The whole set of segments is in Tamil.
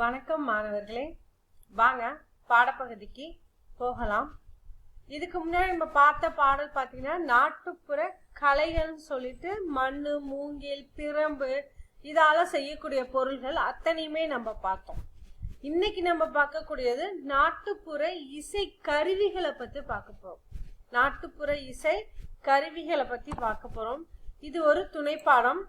வணக்கம் மாணவர்களே. வாங்க பாடப்பகுதிக்கு போகலாம். இதுக்கு முன்னாடி நம்ம பார்த்த பாடல் பார்த்தீங்கன்னா நாட்டுப்புற கலைகள்னு சொல்லிட்டு மண் மூங்கில் பிரம்பு இதால செய்யக்கூடிய பொருள்கள் அத்தனையுமே நம்ம பார்த்தோம். இன்னைக்கு நம்ம பார்க்கக்கூடியது நாட்டுப்புற இசை கருவிகளை பற்றி பார்க்க போறோம். நாட்டுப்புற இசை கருவிகளை பற்றி பார்க்க போறோம். இது ஒரு துணைப்பாடம்.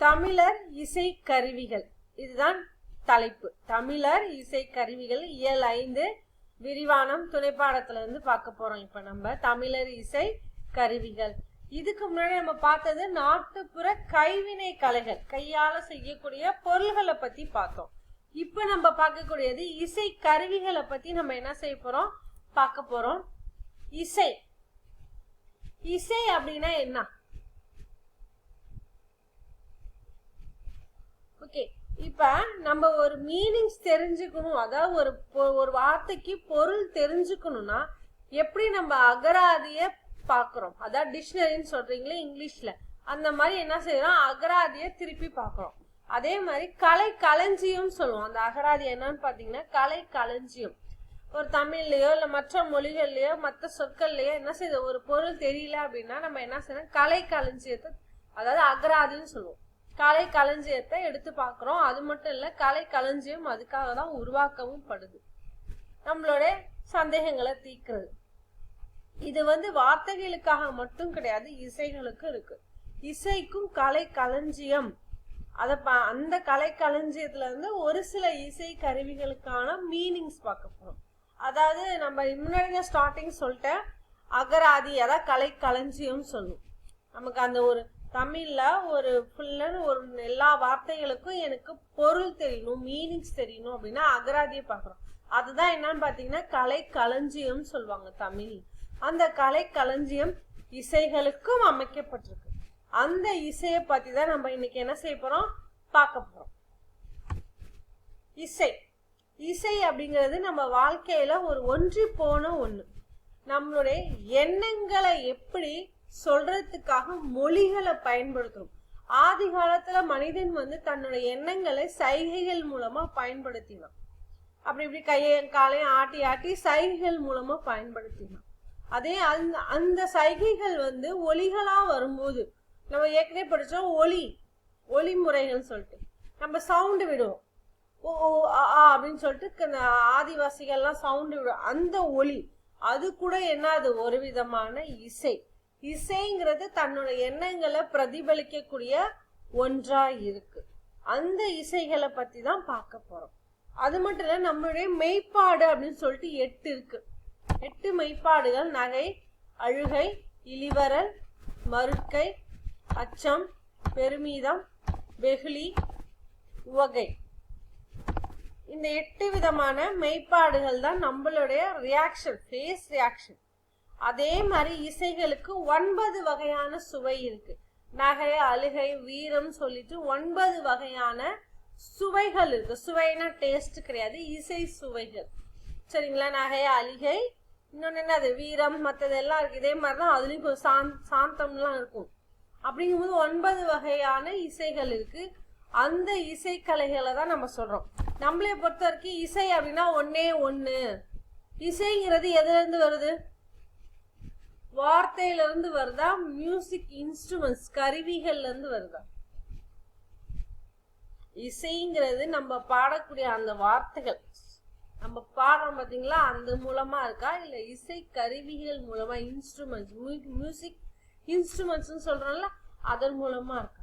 தமிழர் இசை கருவிகள் இதுதான் தலைப்பு. தமிழர் இசை கருவிகள் இயல் ஐந்து விரிவானம் துணைப்பாடத்துல இருந்து பார்க்க போறோம். இப்ப நம்ம தமிழர் இசை கருவிகள் இதுக்கு முன்னாடி நம்ம பார்த்தது நாட்டுப்புற கைவினை கலைகள். கையால செய்யக்கூடிய பொருள்களை பத்தி பார்த்தோம். இப்ப நம்ம பார்க்கக்கூடியது இசை கருவிகளை பத்தி நம்ம என்ன செய்ய போறோம்? பார்க்க போறோம். இசை. இசை அப்படின்னா என்ன? ஓகே இப்ப நம்ம ஒரு மீனிங்ஸ் தெரிஞ்சுக்கணும். அதாவது ஒரு ஒரு வார்த்தைக்கு பொருள் தெரிஞ்சுக்கணும்னா எப்படி நம்ம அகராதிய பாக்குறோம்? அதாவது டிக்ஷனரின்னு சொல்றீங்களே இங்கிலீஷ்ல. அந்த மாதிரி என்ன செய்யறோம்? அகராதிய திருப்பி பாக்குறோம். அதே மாதிரி கலை களஞ்சியம் சொல்லுவோம். அந்த அகராதி என்னன்னு பாத்தீங்கன்னா கலை களஞ்சியம். ஒரு தமிழ்லயோ இல்ல மற்ற மொழிகள்லயோ மற்ற சொற்கள்லயோ என்ன செய்யுது? ஒரு பொருள் தெரியல அப்படின்னா நம்ம என்ன செய்யறோம்? கலை களஞ்சியத்தை அதாவது அகராதின்னு சொல்லுவோம். கலை களஞ்சியத்தை எடுத்து பார்க்குறோம். அது மட்டும் இல்லை கலை களஞ்சியம் அதுக்காக தான் உருவாக்கவும் படுது. நம்மளோட சந்தேகங்களை தீர்க்கிறது. இது வந்து வார்த்தைகளுக்காக மட்டும் கிடையாது இசைகளுக்கும் இருக்கு. இசைக்கும் கலை களஞ்சியம். அத அந்த கலை களஞ்சியத்துல இருந்து ஒரு சில இசை கருவிகளுக்கான மீனிங்ஸ் பார்க்க போறோம். அதாவது நம்ம முன்னாடி ஸ்டார்டிங் சொல்லிட்டேன். அகராதி அதாவது கலை களஞ்சியம் சொல்லும் நமக்கு அந்த ஒரு தமிழில் ஒரு ஃபுல்லன்னு ஒரு எல்லா வார்த்தைகளுக்கும் எனக்கு பொருள் தெரியணும் மீனிங்ஸ் தெரியணும் அப்படின்னா அகராதியை பார்க்குறோம். அதுதான் என்னன்னு பார்த்தீங்கன்னா கலை களஞ்சியம் சொல்லுவாங்க தமிழ். அந்த கலை களஞ்சியம் இசைகளுக்கும் அமைக்கப்பட்டிருக்கு. அந்த இசையை பற்றி தான் நம்ம இன்னைக்கு என்ன செய்ய போகிறோம் பார்க்க போகிறோம் இசை. இசை அப்படிங்கிறது நம்ம வாழ்க்கையில ஒரு ஒன்றி போன ஒன்று நம்மளுடைய எண்ணங்களை எப்படி சொல்றதுக்காக மொழிகளை பயன்படுத்துறோம் ஆதி காலத்துல மனிதன் வந்து தன்னோட எண்ணங்களை சைகைகள் மூலமா பயன்படுத்தினான். அப்படி இப்படி கையையும் காலையும் ஆட்டி ஆட்டி சைகைகள் மூலமா பயன்படுத்தினான். அதே அந்த அந்த சைகைகள் வந்து ஒலிகளா வரும்போது நம்ம ஏற்கனவே படிச்சோம் ஒலி ஒலி முறைகள்னு சொல்லிட்டு. நம்ம சவுண்டு விடுவோம். ஓ ஓ, ஆ அப்படின்னு சொல்லிட்டு க- ஆதிவாசிகள்லாம் சவுண்டு விடும் அந்த ஒலி அது கூட என்ன அது ஒரு விதமான இசை. இசைங்கிறது தன்னோட எண்ணங்களை பிரதிபலிக்கக்கூடிய ஒன்றா இருக்கு. அந்த இசைகளை பத்தி தான் பார்க்க போறோம். அது மட்டும் இல்ல நம்மளுடைய மெய்ப்பாடு அப்படின்னு சொல்லிட்டு எட்டு இருக்கு. எட்டு மெய்ப்பாடுகள் நகை அழுகை இளிவரல் மறுக்கை அச்சம் பெருமிதம் வெகுளி உவகை. இந்த எட்டு விதமான மெய்ப்பாடுகள் தான் நம்மளுடைய ரியாக்ஷன் ஃபேஸ் ரியாக்ஷன் அதே மாதிரி இசைகளுக்கு ஒன்பது வகையான சுவை இருக்கு. நகை அழுகை வீரம் சொல்லிட்டு ஒன்பது வகையான சுவைகள் இருக்கு. சுவைனா டேஸ்ட் கிடையாது இசை சுவைகள். சரிங்களா? நகை அழுகை இன்னொன்னு என்னது? வீரம் மற்றதெல்லாம் இருக்கு. இதே மாதிரி தான் அதுலேயும் கொஞ்சம் சாந் சாந்தம்லாம் இருக்கும். அப்படிங்கும்போது ஒன்பது வகையான இசைகள் இருக்கு. அந்த இசைக்கலைகளை தான் நம்ம சொல்றோம். நம்மளை பொறுத்த வரைக்கும் இசை அப்படின்னா ஒன்னே ஒன்று இசைங்கிறது எதுலேருந்து வருது? வார்த்தையில இருந்து வருதா? மியூசிக் இன்ஸ்ட்ருமெண்ட்ஸ் கருவிகள்ல இருந்து வருதா? இசைங்கிறது நம்ம பாடக்கூடிய அந்த வார்த்தைகள். நம்ம பாடுறோம் பார்த்தீங்களா? அந்த மூலமா இருக்கா? இல்ல இசை கருவிகள் மூலமா இன்ஸ்ட்ருமெண்ட்ஸ் மியூசிக் இன்ஸ்ட்ருமெண்ட்ஸ் சொல்றோம்ல அதன் மூலமா இருக்கா?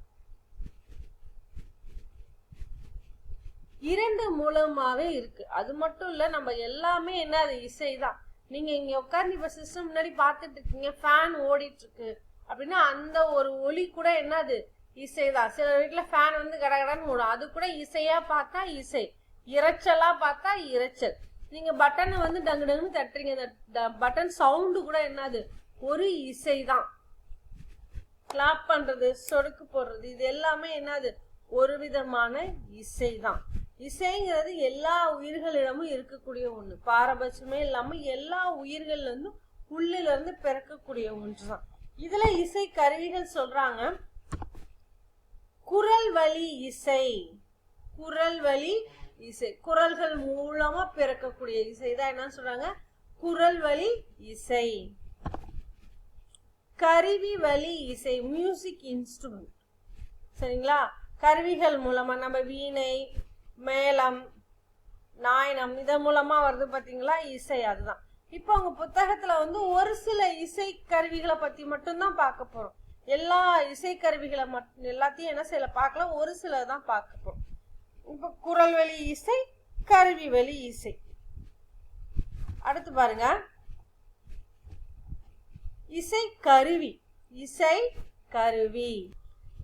இரண்டு மூலமாவே இருக்கு. அது மட்டும் இல்ல நம்ம எல்லாமே என்ன? அது இசைதான். நீங்க இங்க உட்கார்ந்து இப்ப சிஸ்டம் முன்னாடி பார்த்துட்டு இருக்கீங்க ஃபேன் ஓடிட்டு இருக்கு அப்படின்னா அந்த ஒரு ஒலி கூட என்னது? இசைதான். சில வீட்டுல ஃபேன் வந்து கடகடன்னு ஓடும். அது கூட இசையா பார்த்தா இசை. இறைச்சலா பார்த்தா இரைச்சல். நீங்க பட்டனை வந்து டங்கு டங்குன்னு தட்டுறீங்க. அந்த பட்டன் சவுண்டு கூட என்னது? ஒரு இசை தான் கிளாப் பண்றது சொடுக்கு போடுறது இது எல்லாமே என்னது? ஒரு விதமான இசை தான் இசைங்கிறது எல்லா உயிர்களிடமும் இருக்கக்கூடிய ஒன்று பாரபட்சமே இல்லாமல் எல்லா உயிர்கள்லேருந்தும் உள்ளிலிருந்து பிறக்கக்கூடிய ஒன்று தான் இதில் இசை கருவிகள் சொல்கிறாங்க குரல் வழி இசை. குரல் வழி இசை. குரல்கள் மூலமா பிறக்கக்கூடிய இசை தான் என்ன சொல்றாங்க. குரல் வழி இசை. கருவி வழி இசை மியூசிக் இன்ஸ்ட்ருமெண்ட் சரிங்களா? கருவிகள் மூலமா நம்ம வீணை மேளம் நாயனம் இதன் மூலமா வருது பார்த்தீங்களா இசை அதுதான். இப்போ உங்க புத்தகத்துல வந்து ஒரு சில இசை கருவிகளை பத்தி மட்டும்தான் பார்க்க போறோம். எல்லா இசை கருவிகளை மட்டும் எல்லாத்தையும் என்ன செய்யல பார்க்கல ஒரு சில தான் பார்க்க போறோம். இப்போ குரல் வழி இசை கருவி வழி இசை. அடுத்து பாருங்க. இசை கருவி இசை கருவி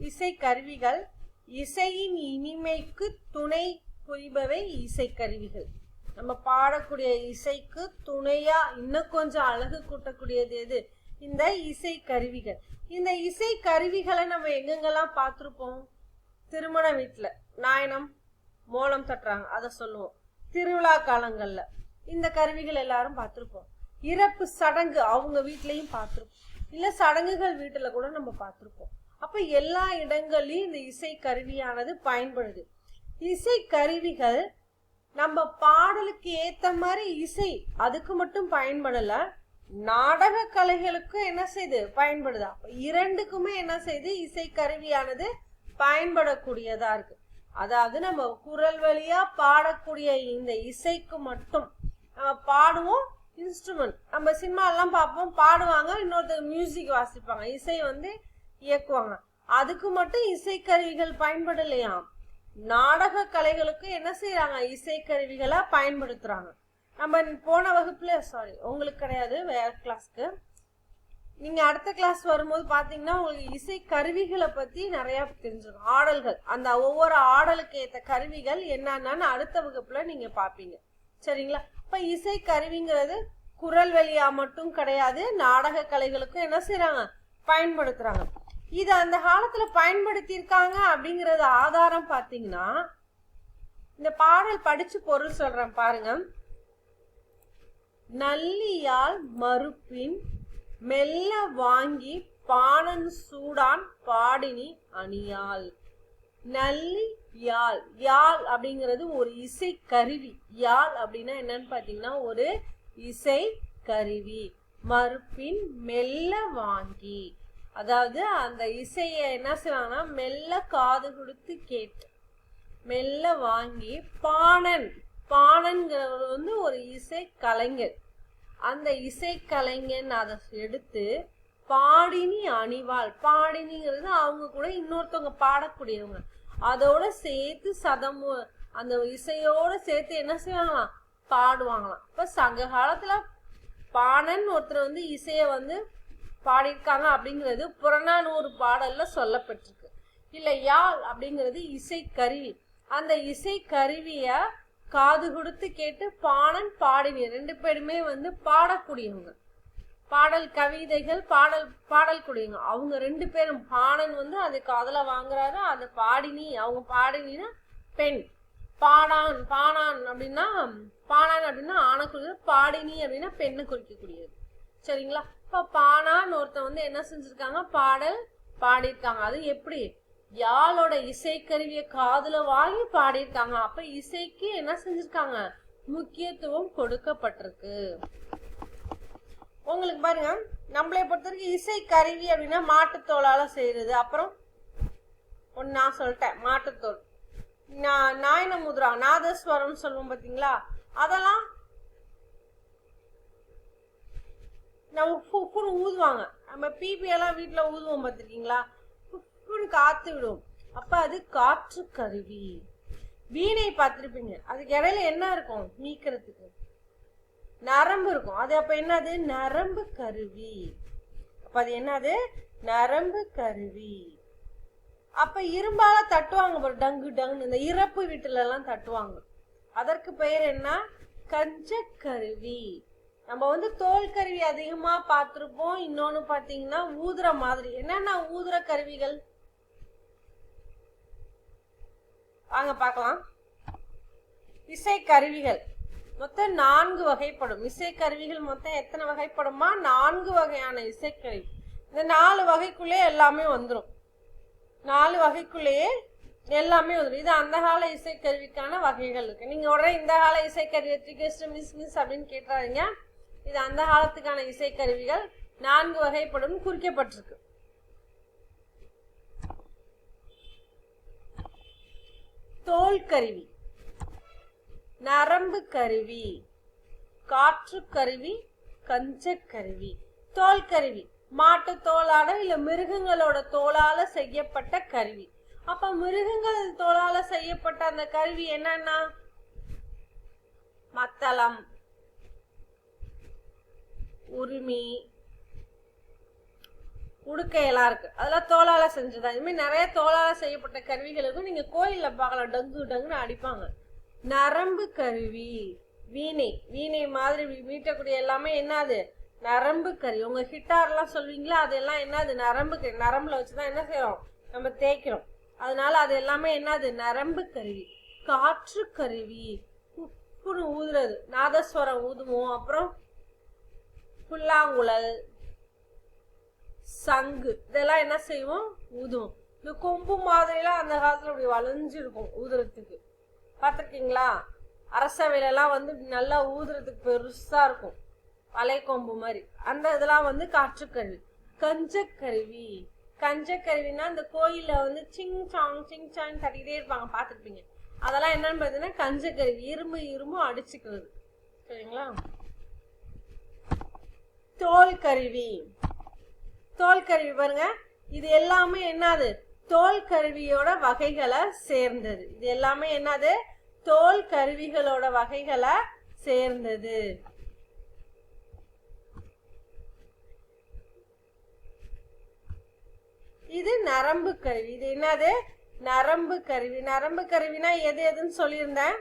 இசை கருவிகள் இசையின் இனிமைக்கு துணை புரிபவை இசை கருவிகள். நம்ம பாடக்கூடிய இசைக்கு துணையா இன்னும் கொஞ்சம் அழகு கூட்டக்கூடியது எது? இந்த இசை கருவிகள். இந்த இசை கருவிகளை நம்ம எங்கெங்கெல்லாம் பார்த்துருப்போம்? திருமண வீட்டில் நாயனம் மோளம் தட்டுறாங்க. அதை சொல்லுவோம். திருவிழா காலங்களில். இந்த கருவிகள் எல்லாரும் பார்த்துருப்போம். இறப்பு சடங்கு அவங்க வீட்லேயும் பார்த்துருப்போம். இல்லை சடங்குகள் வீட்டில் கூட நம்ம பார்த்துருப்போம். அப்ப எல்லா இடங்களையும் இந்த இசை கருவியானது பயன்படுது. இசை கருவிகள் நம்ம பாடலுக்கு ஏத்த மாதிரி இசை அதுக்கு மட்டும் பயன்படல. நாடக கலைகளுக்கும் என்ன செய்யுது பயன்படுது. அப்ப இரண்டுக்குமே என்ன செய்யுது இசை கருவியானது பயன்படக்கூடியதா இருக்கு. அதாவது நம்ம குரல் வழியா பாடக்கூடிய இந்த இசைக்கு மட்டும் நம்ம பாடுவோம் இன்ஸ்ட்ருமெண்ட் நம்ம சினிமா எல்லாம் பார்ப்போம் பாடுவாங்க இன்னொருத்தர் மியூசிக் வாசிப்பாங்க. இசை வந்து இயக்குவாங்க. அதுக்கு மட்டும் இசைக்கருவிகள் பயன்படலையாம். நாடக கலைகளுக்கு என்ன செய்யறாங்க இசைக்கருவிகளா பயன்படுத்துறாங்க. நம்ம போன வகுப்புல சாரி உங்களுக்கு கிடையாது வேற கிளாஸ்க்கு நீங்க அடுத்த கிளாஸ் வரும்போது பாத்தீங்கன்னா உங்களுக்கு இசை கருவிகளை பத்தி நிறைய தெரிஞ்சிடும். ஆடல்கள். அந்த ஒவ்வொரு ஆடலுக்கு ஏத்த கருவிகள் என்னென்னு அடுத்த வகுப்புல நீங்க பாப்பீங்க. சரிங்களா? இப்ப இசை கருவிங்கிறது குரல் வழியா மட்டும் கிடையாது நாடக கலைகளுக்கும் என்ன செய்யறாங்க பயன்படுத்துறாங்க. இதை அந்த காலத்துல பயன்படுத்தியிருக்காங்க அப்படிங்கறது ஆதாரம் பாத்தீங்கன்னா இந்த பாடல் படிச்சு பொருள் சொல்றேன் பாருங்க. நல்லியால் மறுப்பின் மெல்ல வாங்கி பாணன் சூடான் பாடினி அணியாள். நல்லி யாழ் யாழ் அப்படிங்கிறது ஒரு இசை கருவி. யாழ் அப்படின்னா என்னன்னு பாத்தீங்கன்னா ஒரு இசை கருவி. மறுப்பின் மெல்ல வாங்கி அதாவது அந்த இசையை என்ன செய்வாங்கன்னா மெல்ல காது கொடுத்து கேட்டு மெல்ல வாங்கி பாணன் பாணன்கிறவர் வந்து ஒரு இசை கலைஞர் அந்த இசை கலைஞன் அதை எடுத்து பாடினி அணிவாள். பாடினிங்கிறது அவங்க கூட இன்னொருத்தவங்க பாடக்கூடியவங்க. அதோட சேர்த்து சதம் அந்த இசையோட சேர்த்து என்ன செய்வாங்களாம்? பாடுவாங்களாம். இப்ப சங்க காலத்துல பாணன் ஒருத்தர் வந்து இசைய வந்து பாடியிருக்காங்க அப்படிங்கிறது புறநானூறு பாடல்ல சொல்லப்பட்டிருக்கு. இல்லை யாழ் அப்படிங்கிறது இசைக்கருவி அந்த இசைக்கருவியை காது கொடுத்து கேட்டு பாணன் பாடினியர் ரெண்டு பேருமே வந்து பாடக்கூடியவங்க. பாடல் கவிதைகள் பாடல் பாடல் கூடியவங்க அவங்க ரெண்டு பேரும் பாணன் வந்து அது காதல வாங்குறாரு அந்த பாடினி அவங்க பாடினா பெண். பாடான் பாணான் அப்படின்னா பாணான் அப்படின்னா ஆணக்குரியது பாடினி அப்படின்னா பெண்ணை குறிக்கக்கூடியது. சரிங்களா? இப்போ பானான்னு ஒருத்தன் வந்து என்ன செஞ்சிருக்காங்க? பாடல் பாடியிருக்காங்க. அது எப்படி? யாழோட இசைக்கருவியை காதுல வாங்கி பாடியிருக்காங்க. அப்ப இசைக்கு என்ன செஞ்சிருக்காங்க? முக்கியத்துவம் கொடுக்கப்பட்டிருக்கு. உங்களுக்கு பாருங்க. நம்மளை பொறுத்த வரைக்கும் இசை கருவி அப்படின்னா மாட்டுத்தோளால செய்யறது. அப்புறம் ஒன்னு நான் சொல்லிட்டேன். மாட்டுத்தோல். நான் நாயன முதுரா நாதஸ்வரம் சொல்லுவோம் பாத்தீங்களா? அதெல்லாம் நம்ம ஃபுன்னு ஊதுவாங்க. நம்ம பிபியெல்லாம் வீட்டில் ஊதுவோம் பார்த்துருக்கீங்களா? ஃபுன்னு காத்து விடுவோம் அப்போ அது காற்று கருவி. வீணை பார்த்துருப்பீங்க. அதுக்கு இடையில என்ன இருக்கும்? நீக்கிறதுக்கு நரம்பு இருக்கும். அது அப்போ என்னது? நரம்பு கருவி. அப்போ அது என்னது? நரம்பு கருவி. அப்போ இரும்பால தட்டுவாங்க பாரு. டங்கு டங்குன்னு. இந்த இறப்பு வீட்டுல எல்லாம் தட்டுவாங்க. அதற்கு பெயர் என்ன? கஞ்ச கருவி நம்ம வந்து தோல் கருவி அதிகமா பார்த்துருப்போம். இன்னொன்னு பாத்தீங்கன்னா ஊதுற மாதிரி. என்னென்ன ஊதுற கருவிகள்? வாங்க பார்க்கலாம். இசை கருவிகள். மொத்தம் நான்கு வகைப்படும். இசை கருவிகள் மொத்தம் எத்தனை வகைப்படுமா நான்கு வகையான இசைக்கருவி. இந்த நாலு வகைக்குள்ளே எல்லாமே வந்துடும் நாலு வகைக்குள்ளேயே எல்லாமே வந்துடும் இது அந்த கால இசைக்கருவிக்கான வகைகள் இருக்கு. நீங்க உடனே இந்த கால இசைக்கருவி ட்ரிகஸ்ட் மிஸ் மிஸ் அப்படின்னு கேட்டாருங்க இது அந்த காலத்துக்கான இசைக்கருவிகள் நான்கு வகைப்படும் குறிக்கப்பட்டிருக்கு. தோல் கருவி நரம்பு கருவி காற்று கருவி கஞ்ச கருவி. தோல் கருவி மாட்டு தோலால இல்ல மிருகங்களோட தோலால செய்யப்பட்ட கருவி. அப்ப மிருகங்கள் தோலால செய்யப்பட்ட அந்த கருவி என்னன்னா மத்தளம். உரிமை உடுக்கையெல்லாம் இருக்கு. அதெல்லாம் தோலால் செஞ்சதா? இதுமாதிரி நிறைய தோலால செய்யப்பட்ட கருவிகள் இருக்கும். நீங்க கோயில்ல பார்க்கலாம். டங்கு டங்குன்னு அடிப்பாங்க. நரம்பு கருவி வீணை. வீணை மாதிரி மீட்டக்கூடிய எல்லாமே என்னது? நரம்பு கருவி. உங்க ஹிட்டார்லாம் சொல்வீங்களா? அதெல்லாம் என்னது? நரம்பு நரம்பில் நரம்புல வச்சுதான் என்ன செய்யறோம்? நம்ம தேய்க்கிறோம். அதனால அது எல்லாமே என்னது? நரம்பு கருவி. காற்று கருவி. உப்புன்னு ஊதுறது. நாதஸ்வரம் ஊதுவோம். அப்புறம் புல்லாங்குழல் சங்கு இதெல்லாம் என்ன செய்வோம்? ஊதுவோம். இந்த கொம்பு மாதிரிலாம் அந்த காலத்தில் இப்படி வளைஞ்சிருக்கும் ஊதுறதுக்கு. பார்த்துருக்கீங்களா? அரசவையிலலாம் வந்து நல்லா ஊதுறதுக்கு பெருசாக இருக்கும். வலை கொம்பு மாதிரி. அந்த இதெல்லாம் வந்து காற்றுக்கருவி. கஞ்சக்கருவி. கஞ்சக்கருவினா இந்த கோயிலில் வந்து சிங் சாங் சிங் சாங் தட்டிக்கிட்டே இருப்பாங்க. பார்த்துருப்பீங்க. அதெல்லாம் என்னன்னு பார்த்தீங்கன்னா கஞ்சக்கருவி. இரும்பு இரும்பு அடிச்சுக்கிறது. சரிங்களா? தோல் கருவி. தோல் கருவி பாருங்க. இது எல்லாமே என்னது? தோல் கருவியோட வகைகளை சேர்ந்தது. இது எல்லாமே என்னது? தோல் கருவிகளோட வகைகளை சேர்ந்தது. இது நரம்பு கருவி. இது என்னது? நரம்பு கருவி. நரம்பு கருவினா எது எதுன்னு சொல்லியிருந்தேன்.